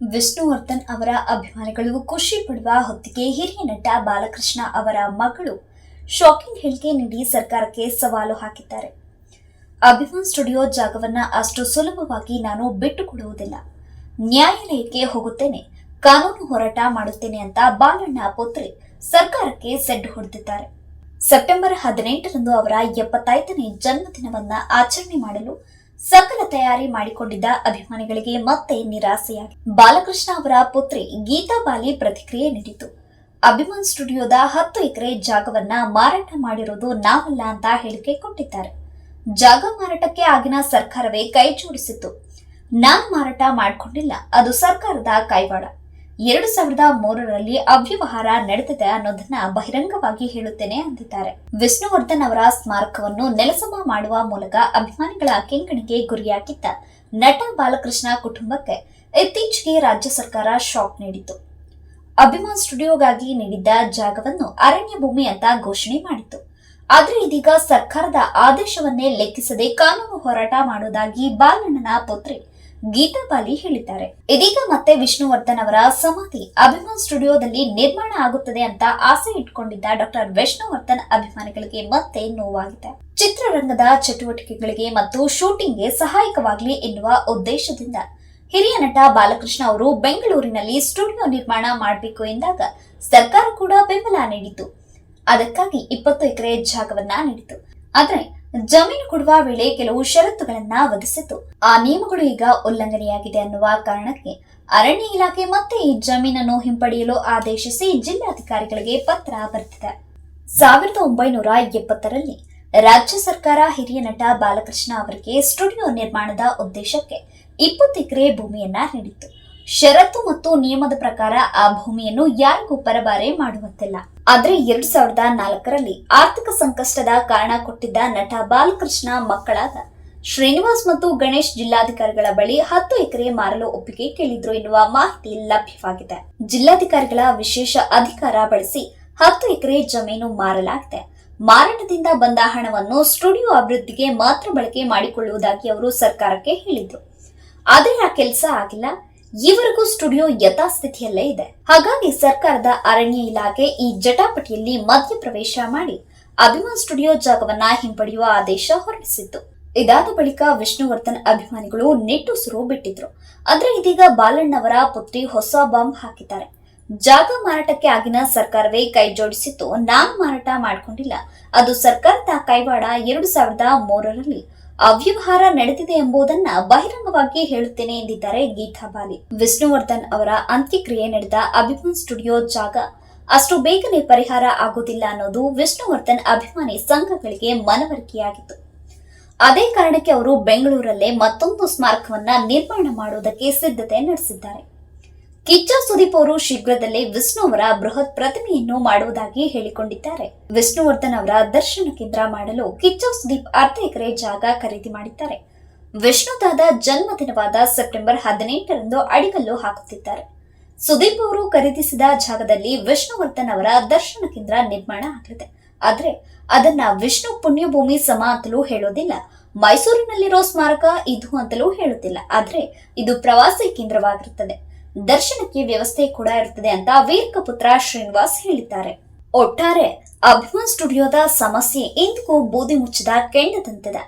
ವಿಷ್ಣುವರ್ಧನ್ ಅವರ ಅಭಿಮಾನಿಗಳು ಖುಷಿ ಪಡುವ ಹೊತ್ತಿಗೆ ಹಿರಿಯ ನಟ ಬಾಲಕೃಷ್ಣ ಅವರ ಮಗಳು ಶಾಕಿಂಗ್ ಹೇಳಿಕೆ ನೀಡಿ ಸರ್ಕಾರಕ್ಕೆ ಸವಾಲು ಹಾಕಿದ್ದಾರೆ. ಅಭಿಮಾನ್ ಸ್ಟುಡಿಯೋ ಜಾಗವನ್ನ ಅಷ್ಟು ಸುಲಭವಾಗಿ ನಾನು ಬಿಟ್ಟುಕೊಡುವುದಿಲ್ಲ ನ್ಯಾಯಾಲಯಕ್ಕೆ ಹೋಗುತ್ತೇನೆ, ಕಾನೂನು ಹೋರಾಟ ಮಾಡುತ್ತೇನೆ ಅಂತ ಬಾಲಣ್ಣ ಪುತ್ರಿ ಸರ್ಕಾರಕ್ಕೆ ಸೆಡ್ ಹೊಡೆದಿದ್ದಾರೆ. ಸೆಪ್ಟೆಂಬರ್ ಹದಿನೆಂಟರಂದು ಅವರ ಎಪ್ಪತ್ತೈದನೇ ಜನ್ಮದಿನವನ್ನ ಆಚರಣೆ ಮಾಡಲು ಸಕಲ ತಯಾರಿ ಮಾಡಿಕೊಂಡಿದ್ದ ಅಭಿಮಾನಿಗಳಿಗೆ ಮತ್ತೆ ನಿರಾಸೆಯಾಗಿ. ಬಾಲಕೃಷ್ಣ ಅವರ ಪುತ್ರಿ ಗೀತಾ ಬಾಲಿ ಪ್ರತಿಕ್ರಿಯೆ ನೀಡಿತು ಅಭಿಮಾನ್ ಸ್ಟುಡಿಯೋದ ಹತ್ತು ಎಕರೆ ಜಾಗವನ್ನ ಮಾರಾಟ ಮಾಡಿರೋದು ನಾವಲ್ಲ ಅಂತ ಹೇಳಿಕೆ ಕೊಟ್ಟಿದ್ದಾರೆ. ಜಾಗ ಮಾರಾಟಕ್ಕೆ ಆಗಿನ ಸರ್ಕಾರವೇ ಕೈ ಜೋಡಿಸಿತ್ತು. ನಾನು ಮಾರಾಟ ಮಾಡಿಕೊಂಡಿಲ್ಲ, ಅದು ಸರ್ಕಾರದ ಕೈವಾಡ. ಎರಡು ಸಾವಿರದ ಮೂರರಲ್ಲಿ ಅವ್ಯವಹಾರ ನಡೆದಿದೆ ಅನ್ನೋದನ್ನ ಬಹಿರಂಗವಾಗಿ ಹೇಳುತ್ತೇನೆ ಅಂದಿದ್ದಾರೆ. ವಿಷ್ಣುವರ್ಧನ್ ಅವರ ಸ್ಮಾರಕವನ್ನು ನೆಲಸಮ ಮಾಡುವ ಮೂಲಕ ಅಭಿಮಾನಿಗಳ ಕೆಂಗಣಿಗೆ ಗುರಿಯಾಗಿದ್ದ ನಟ ಬಾಲಕೃಷ್ಣ ಕುಟುಂಬಕ್ಕೆ ಇತ್ತೀಚೆಗೆ ರಾಜ್ಯ ಸರ್ಕಾರ ಶಾಕ್ ನೀಡಿತು ಅಭಿಮಾನ್ ಸ್ಟುಡಿಯೋಗಾಗಿ ನೀಡಿದ್ದ ಜಾಗವನ್ನು ಅರಣ್ಯ ಭೂಮಿ ಅಂತ ಘೋಷಣೆ ಮಾಡಿತು ಆದರೆ ಇದೀಗ ಸರ್ಕಾರದ ಆದೇಶವನ್ನೇ ಲೆಕ್ಕಿಸದೆ ಕಾನೂನು ಹೋರಾಟ ಮಾಡುವುದಾಗಿ ಬಾಲಣ್ಣನ ಪುತ್ರಿ ಗೀತಾ ಬಾಲಿ ಹೇಳಿದ್ದಾರೆ. ಇದೀಗ ಮತ್ತೆ ವಿಷ್ಣುವರ್ಧನ್ ಅವರ ಸಮಾಧಿ ಅಭಿಮಾನ್ ಸ್ಟುಡಿಯೋದಲ್ಲಿ ನಿರ್ಮಾಣ ಆಗುತ್ತದೆ ಅಂತ ಆಸೆ ಇಟ್ಕೊಂಡಿದ್ದ ಡಾಕ್ಟರ್ ವಿಷ್ಣುವರ್ಧನ್ ಅಭಿಮಾನಿಗಳಿಗೆ ಮತ್ತೆ ನೋವಾಗಿದೆ. ಚಿತ್ರರಂಗದ ಚಟುವಟಿಕೆಗಳಿಗೆ ಮತ್ತು ಶೂಟಿಂಗ್ಗೆ ಸಹಾಯಕವಾಗಲಿ ಎನ್ನುವ ಉದ್ದೇಶದಿಂದ ಹಿರಿಯ ನಟ ಬಾಲಕೃಷ್ಣ ಅವರು ಬೆಂಗಳೂರಿನಲ್ಲಿ ಸ್ಟುಡಿಯೋ ನಿರ್ಮಾಣ ಮಾಡಬೇಕು ಎಂದಾಗ ಸರ್ಕಾರ ಕೂಡ ಬೆಂಬಲ ನೀಡಿತು ಅದಕ್ಕಾಗಿ ಇಪ್ಪತ್ತು ಎಕರೆ ಜಾಗವನ್ನ ನೀಡಿತು. ಆದ್ರೆ ಜಮೀನು ಕೊಡುವ ವೇಳೆ ಕೆಲವು ಷರತ್ತುಗಳನ್ನ ಒದಗಿಸಿತ್ತು ಆ ನಿಯಮಗಳು ಈಗ ಉಲ್ಲಂಘನೆಯಾಗಿದೆ ಅನ್ನುವ ಕಾರಣಕ್ಕೆ ಅರಣ್ಯ ಇಲಾಖೆ ಮತ್ತೆ ಈ ಜಮೀನನ್ನು ಹಿಂಪಡೆಯಲು ಆದೇಶಿಸಿ ಜಿಲ್ಲಾಧಿಕಾರಿಗಳಿಗೆ ಪತ್ರ ಬರೆದಿದೆ. ಸಾವಿರದ ಒಂಬೈನೂರ ಎಪ್ಪತ್ತರಲ್ಲಿ ರಾಜ್ಯ ಸರ್ಕಾರ ಹಿರಿಯ ನಟ ಬಾಲಕೃಷ್ಣ ಅವರಿಗೆ ಸ್ಟುಡಿಯೋ ನಿರ್ಮಾಣದ ಉದ್ದೇಶಕ್ಕೆ ಇಪ್ಪತ್ತು ಎಕರೆ ಭೂಮಿಯನ್ನ ನೀಡಿತ್ತು. ಷರತ್ತು ಮತ್ತು ನಿಯಮದ ಪ್ರಕಾರ ಆ ಭೂಮಿಯನ್ನು ಯಾರಿಗೂ ಪರಬಾರೆ ಮಾಡುವಂತಿಲ್ಲ. ಆದ್ರೆ ಎರಡ್ ಸಾವಿರದ ನಾಲ್ಕರಲ್ಲಿ ಆರ್ಥಿಕ ಸಂಕಷ್ಟದ ಕಾರಣ ಕೊಟ್ಟಿದ್ದ ನಟ ಬಾಲಕೃಷ್ಣ ಮಕ್ಕಳಾದ ಶ್ರೀನಿವಾಸ್ ಮತ್ತು ಗಣೇಶ್ ಜಿಲ್ಲಾಧಿಕಾರಿಗಳ ಬಳಿ ಹತ್ತು ಎಕರೆ ಮಾರಲು ಒಪ್ಪಿಗೆ ಕೇಳಿದ್ರು ಎನ್ನುವ ಮಾಹಿತಿ ಲಭ್ಯವಾಗಿದೆ. ಜಿಲ್ಲಾಧಿಕಾರಿಗಳ ವಿಶೇಷ ಅಧಿಕಾರ ಬಳಸಿ ಹತ್ತು ಎಕರೆ ಜಮೀನು ಮಾರಲಾಗಿದೆ. ಮಾರಾಟದಿಂದ ಬಂದ ಹಣವನ್ನು ಸ್ಟುಡಿಯೋ ಅಭಿವೃದ್ಧಿಗೆ ಮಾತ್ರ ಬಳಕೆ ಮಾಡಿಕೊಳ್ಳುವುದಾಗಿ ಅವರು ಸರ್ಕಾರಕ್ಕೆ ಹೇಳಿದ್ರು. ಆದರೆ ಆ ಕೆಲಸ ಆಗಿಲ್ಲ. ಈವರೆಗೂ ಸ್ಟುಡಿಯೋ ಯಥಾಸ್ಥಿತಿಯಲ್ಲೇ ಇದೆ. ಹಾಗಾಗಿ ಸರ್ಕಾರದ ಅರಣ್ಯ ಇಲಾಖೆ ಈ ಜಟಾಪಟಿಯಲ್ಲಿ ಮಧ್ಯಪ್ರವೇಶ ಮಾಡಿ ಅಭಿಮಾನ್ ಸ್ಟುಡಿಯೋ ಜಾಗವನ್ನ ಹಿಂಪಡೆಯುವ ಆದೇಶ ಹೊರಡಿಸಿತ್ತು. ಇದಾದ ಬಳಿಕ ವಿಷ್ಣುವರ್ಧನ್ ಅಭಿಮಾನಿಗಳು ನಿಟ್ಟುಸಿರು ಬಿಟ್ಟಿದ್ರು. ಆದ್ರೆ ಇದೀಗ ಬಾಲಣ್ಣವರ ಪುತ್ರಿ ಹೊಸ ಬಾಂಬ್ ಹಾಕಿದ್ದಾರೆ. ಜಾಗ ಮಾರಾಟಕ್ಕೆ ಆಗಿನ ಸರ್ಕಾರವೇ ಕೈ ಜೋಡಿಸಿತ್ತು. ನಾನು ಮಾರಾಟ ಮಾಡಿಕೊಂಡಿಲ್ಲ. ಅದು ಸರ್ಕಾರದ ಕೈವಾಡ ಎರಡು ಸಾವಿರದ ಮೂರರಲ್ಲಿ ಅವ್ಯವಹಾರ ನಡೆದಿದೆ ಎಂಬುದನ್ನ ಬಹಿರಂಗವಾಗಿ ಹೇಳುತ್ತೇನೆ ಎಂದಿದ್ದಾರೆ ಗೀತಾ ಬಾಲಿ. ವಿಷ್ಣುವರ್ಧನ್ ಅವರ ಅಂತ್ಯಕ್ರಿಯೆ ನಡೆದ ಅಭಿಮಾನ್ ಸ್ಟುಡಿಯೋ ಜಾಗ ಅಷ್ಟು ಬೇಗನೆ ಪರಿಹಾರ ಆಗುವುದಿಲ್ಲ ಅನ್ನೋದು ವಿಷ್ಣುವರ್ಧನ್ ಅಭಿಮಾನಿ ಸಂಘಗಳಿಗೆ ಮನವರಿಕೆಯಾಗಿತ್ತು. ಅದೇ ಕಾರಣಕ್ಕೆ ಅವರು ಬೆಂಗಳೂರಲ್ಲೇ ಮತ್ತೊಂದು ಸ್ಮಾರಕವನ್ನ ನಿರ್ಮಾಣ ಮಾಡುವುದಕ್ಕೆ ಸಿದ್ಧತೆ ನಡೆಸಿದ್ದಾರೆ. ಕಿಚ್ಚ ಸುದೀಪ್ ಅವರು ಶೀಘ್ರದಲ್ಲೇ ವಿಷ್ಣು ಅವರ ಬೃಹತ್ ಪ್ರತಿಮೆಯನ್ನು ಮಾಡುವುದಾಗಿ ಹೇಳಿಕೊಂಡಿದ್ದಾರೆ. ವಿಷ್ಣುವರ್ಧನ್ ಅವರ ದರ್ಶನ ಕೇಂದ್ರ ಮಾಡಲು ಕಿಚ್ಚ ಸುದೀಪ್ ಅರ್ಧ ಎಕರೆ ಜಾಗ ಖರೀದಿ ಮಾಡಿದ್ದಾರೆ. ವಿಷ್ಣುದಾದ ಜನ್ಮದಿನವಾದ ಸೆಪ್ಟೆಂಬರ್ ಹದಿನೆಂಟರಂದು ಅಡಿಗಲ್ಲು ಹಾಕುತ್ತಿದ್ದಾರೆ. ಸುದೀಪ್ ಅವರು ಖರೀದಿಸಿದ ಜಾಗದಲ್ಲಿ ವಿಷ್ಣುವರ್ಧನ್ ಅವರ ದರ್ಶನ ಕೇಂದ್ರ ನಿರ್ಮಾಣ ಆಗಲಿದೆ. ಆದರೆ ಅದನ್ನ ವಿಷ್ಣು ಪುಣ್ಯಭೂಮಿ ಸಮ ಅಂತಲೂ ಹೇಳೋದಿಲ್ಲ. ಮೈಸೂರಿನಲ್ಲಿರೋ ಸ್ಮಾರಕ ಇದು ಅಂತಲೂ ಹೇಳುತ್ತಿಲ್ಲ. ಆದರೆ ಇದು ಪ್ರವಾಸಿ ಕೇಂದ್ರವಾಗಿರುತ್ತದೆ. ದರ್ಶನಕ್ಕೆ ವ್ಯವಸ್ಥೆ ಕೂಡ ಇರುತ್ತದೆ ಅಂತ ವೀರಕಪುತ್ರ ಶ್ರೀನಿವಾಸ್ ಹೇಳಿದ್ದಾರೆ. ಒಟ್ಟಾರೆ ಅಭಿಮಾನ್ ಸ್ಟುಡಿಯೋದ ಸಮಸ್ಯೆ ಇಂದಿಗೂ ಬೂದಿ ಮುಚ್ಚಿದ ಕೆಂಡದಂತಿದೆ.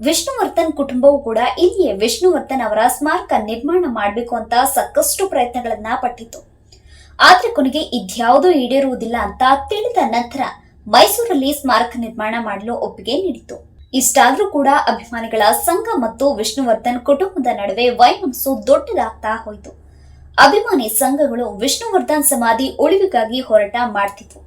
ವಿಷ್ಣುವರ್ಧನ್ ಕುಟುಂಬವೂ ಕೂಡ ಇಲ್ಲಿಯೇ ವಿಷ್ಣುವರ್ಧನ್ ಅವರ ಸ್ಮಾರಕ ನಿರ್ಮಾಣ ಮಾಡಬೇಕು ಅಂತ ಸಾಕಷ್ಟು ಪ್ರಯತ್ನಗಳನ್ನ ಪಟ್ಟಿತು ಆದ್ರೆ ಕೊನೆಗೆ ಇದ್ಯಾವುದೂ ಈಡೇರುವುದಿಲ್ಲ ಅಂತ ತಿಳಿದ ನಂತರ ಮೈಸೂರಲ್ಲಿ ಸ್ಮಾರಕ ನಿರ್ಮಾಣ ಮಾಡಲು ಒಪ್ಪಿಗೆ ನೀಡಿತು ಇಷ್ಟಾದ್ರೂ ಕೂಡ ಅಭಿಮಾನಿಗಳ ಸಂಘ ಮತ್ತು ವಿಷ್ಣುವರ್ಧನ್ ಕುಟುಂಬದ ನಡುವೆ ವೈಮನಸ್ಸು ದೊಡ್ಡದಾಗ್ತಾ ಹೋಯಿತು. ಅಭಿಮಾನಿ ಸಂಘಗಳು ವಿಷ್ಣುವರ್ಧನ್ ಸಮಾಧಿ ಉಳಿವಿಗಾಗಿ ಹೋರಾಟ ಮಾಡ್ತಿದ್ವು.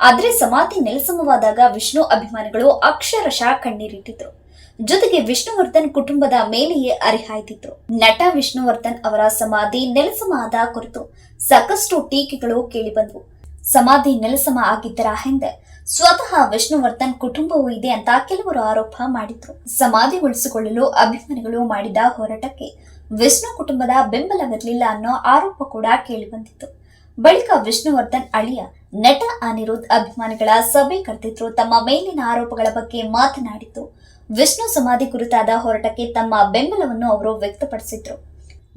ಆದ್ರೆ ಸಮಾಧಿ ನೆಲಸಮವಾದಾಗ ವಿಷ್ಣು ಅಭಿಮಾನಿಗಳು ಅಕ್ಷರಶಃ ಕಣ್ಣೀರಿಟ್ಟಿದ್ರು. ಜೊತೆಗೆ ವಿಷ್ಣುವರ್ಧನ್ ಕುಟುಂಬದ ಮೇಲೆಯೇ ಅರಿಹಾಯ್ತಿದ್ರು. ನಟ ವಿಷ್ಣುವರ್ಧನ್ ಅವರ ಸಮಾಧಿ ನೆಲಸಮ ಆದ ಕುರಿತು ಸಾಕಷ್ಟು ಟೀಕೆಗಳು ಕೇಳಿಬಂದವು. ಸಮಾಧಿ ನೆಲಸಮ ಆಗಿದ್ದರ ಹಿಂದೆ ಸ್ವತಃ ವಿಷ್ಣುವರ್ಧನ್ ಕುಟುಂಬವೂ ಇದೆ ಅಂತ ಕೆಲವರು ಆರೋಪ ಮಾಡಿದ್ರು. ಸಮಾಧಿ ಉಳಿಸಿಕೊಳ್ಳಲು ಅಭಿಮಾನಿಗಳು ಮಾಡಿದ ಹೋರಾಟಕ್ಕೆ ವಿಷ್ಣು ಕುಟುಂಬದ ಬೆಂಬಲವಿರಲಿಲ್ಲ ಅನ್ನೋ ಆರೋಪ ಕೂಡ ಕೇಳಿಬಂದಿತ್ತು. ಬಳಿಕ ವಿಷ್ಣುವರ್ಧನ್ ಅಳಿಯ ನಟ ಅನಿರುದ್ಧ ಅಭಿಮಾನಿಗಳ ಸಭೆ ಕರೆದಿದ್ರು. ತಮ್ಮ ಮೇಲಿನ ಆರೋಪಗಳ ಬಗ್ಗೆ ಮಾತನಾಡಿದ್ದು, ವಿಷ್ಣು ಸಮಾಧಿ ಕುರಿತಾದ ಹೋರಾಟಕ್ಕೆ ತಮ್ಮ ಬೆಂಬಲವನ್ನು ಅವರು ವ್ಯಕ್ತಪಡಿಸಿದ್ರು.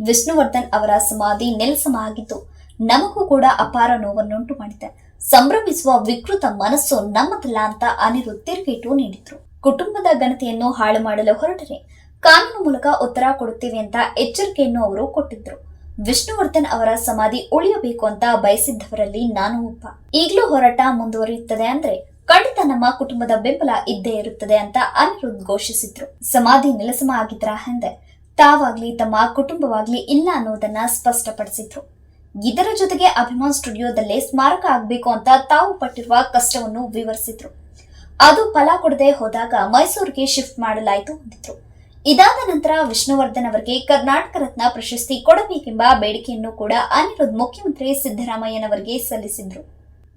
ವಿಷ್ಣುವರ್ಧನ್ ಅವರ ಸಮಾಧಿ ನೆಲಸಮ ಆಗಿದ್ದು, ನಮಗೂ ಕೂಡ ಅಪಾರ ನೋವನ್ನುಂಟು ಮಾಡಿದೆ. ಸಂಭ್ರಮಿಸುವ ವಿಕೃತ ಮನಸ್ಸು ನಮ್ಮದಲ್ಲ ಅಂತ ಅನಿರುದ್ಧ ತಿರುಗೇಟು ನೀಡಿದ್ರು. ಕುಟುಂಬದ ಘನತೆಯನ್ನು ಹಾಳು ಮಾಡಲು ಹೊರಟರೆ. ಕಾನೂನು ಮೂಲಕ ಉತ್ತರ ಕೊಡುತ್ತೇವೆ ಅಂತ ಎಚ್ಚರಿಕೆಯನ್ನು ಅವರು ಕೊಟ್ಟಿದ್ರು. ವಿಷ್ಣುವರ್ಧನ್ ಅವರ ಸಮಾಧಿ ಉಳಿಯಬೇಕು ಅಂತ ಬಯಸಿದ್ದವರಲ್ಲಿ ನಾನು ಒಬ್ಬ. ಈಗಲೂ ಹೋರಾಟ ಮುಂದುವರಿಯುತ್ತದೆ ಅಂದ್ರೆ ಖಂಡಿತ ನಮ್ಮ ಕುಟುಂಬದ ಬೆಂಬಲ ಇದ್ದೇ ಇರುತ್ತದೆ ಅಂತ ಅನಿರುದ್ಧ ಘೋಷಿಸಿದ್ರು. ಸಮಾಧಿ ನೆಲಸಮ ಆಗಿದ್ರ ಹಿಂದೆ ತಾವಾಗ್ಲಿ ತಮ್ಮ ಕುಟುಂಬವಾಗ್ಲಿ ಇಲ್ಲ ಅನ್ನೋದನ್ನ ಸ್ಪಷ್ಟಪಡಿಸಿದ್ರು. ಇದರ ಜೊತೆಗೆ ಅಭಿಮಾನ್ ಸ್ಟುಡಿಯೋದಲ್ಲೇ ಸ್ಮಾರಕ ಆಗಬೇಕು ಅಂತ ತಾವು ಪಟ್ಟಿರುವ ಕಷ್ಟವನ್ನು ವಿವರಿಸಿದ್ರು. ಅದು ಫಲ ಕೊಡದೆ ಹೋದಾಗ ಮೈಸೂರಿಗೆ ಶಿಫ್ಟ್ ಮಾಡಲಾಯಿತು ಅಂದಿದ್ರು. ಇದಾದ ನಂತರ ವಿಷ್ಣುವರ್ಧನ್ ಅವರಿಗೆ ಕರ್ನಾಟಕ ರತ್ನ ಪ್ರಶಸ್ತಿ ಕೊಡಬೇಕೆಂಬ ಬೇಡಿಕೆಯನ್ನು ಕೂಡ ಅನಿರುದ್ಧ್ ಮುಖ್ಯಮಂತ್ರಿ ಸಿದ್ದರಾಮಯ್ಯನವರಿಗೆ ಸಲ್ಲಿಸಿದ್ರು.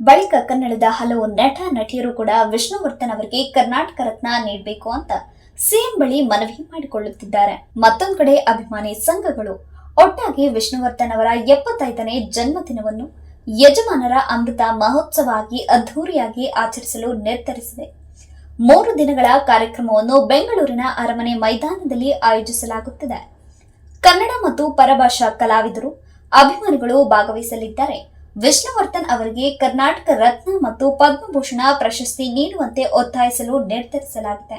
ಬಳಿಕ ಕನ್ನಡದ ಹಲವು ನಟ, ನಟಿಯರು ಕೂಡ ವಿಷ್ಣುವರ್ಧನ್ ಅವರಿಗೆ ಕರ್ನಾಟಕ ರತ್ನ ನೀಡಬೇಕು ಅಂತ ಸಿಎಂ ಬಳಿ ಮನವಿ ಮಾಡಿಕೊಳ್ಳುತ್ತಿದ್ದಾರೆ. ಮತ್ತೊಂದು ಕಡೆ ಅಭಿಮಾನಿ ಸಂಘಗಳು ಒಟ್ಟಾಗಿ ವಿಷ್ಣುವರ್ಧನ್ ಅವರ ಎಪ್ಪತ್ತೈದನೇ ಜನ್ಮದಿನವನ್ನು ಯಜಮಾನರ ಅಮೃತ ಮಹೋತ್ಸವ ಆಗಿ ಅದ್ಧೂರಿಯಾಗಿ ಆಚರಿಸಲು ನಿರ್ಧರಿಸಿದೆ. ಮೂರು ದಿನಗಳ ಕಾರ್ಯಕ್ರಮವನ್ನು ಬೆಂಗಳೂರಿನ ಅರಮನೆ ಮೈದಾನದಲ್ಲಿ ಆಯೋಜಿಸಲಾಗುತ್ತಿದೆ. ಕನ್ನಡ ಮತ್ತು ಪರಭಾಷಾ ಕಲಾವಿದರು ಅಭಿಮಾನಿಗಳು ಭಾಗವಹಿಸಲಿದ್ದಾರೆ. ವಿಷ್ಣುವರ್ಧನ್ ಅವರಿಗೆ ಕರ್ನಾಟಕ ರತ್ನ ಮತ್ತು ಪದ್ಮಭೂಷಣ ಪ್ರಶಸ್ತಿ ನೀಡುವಂತೆ ಒತ್ತಾಯಿಸಲು ನಿರ್ಧರಿಸಲಾಗಿದೆ.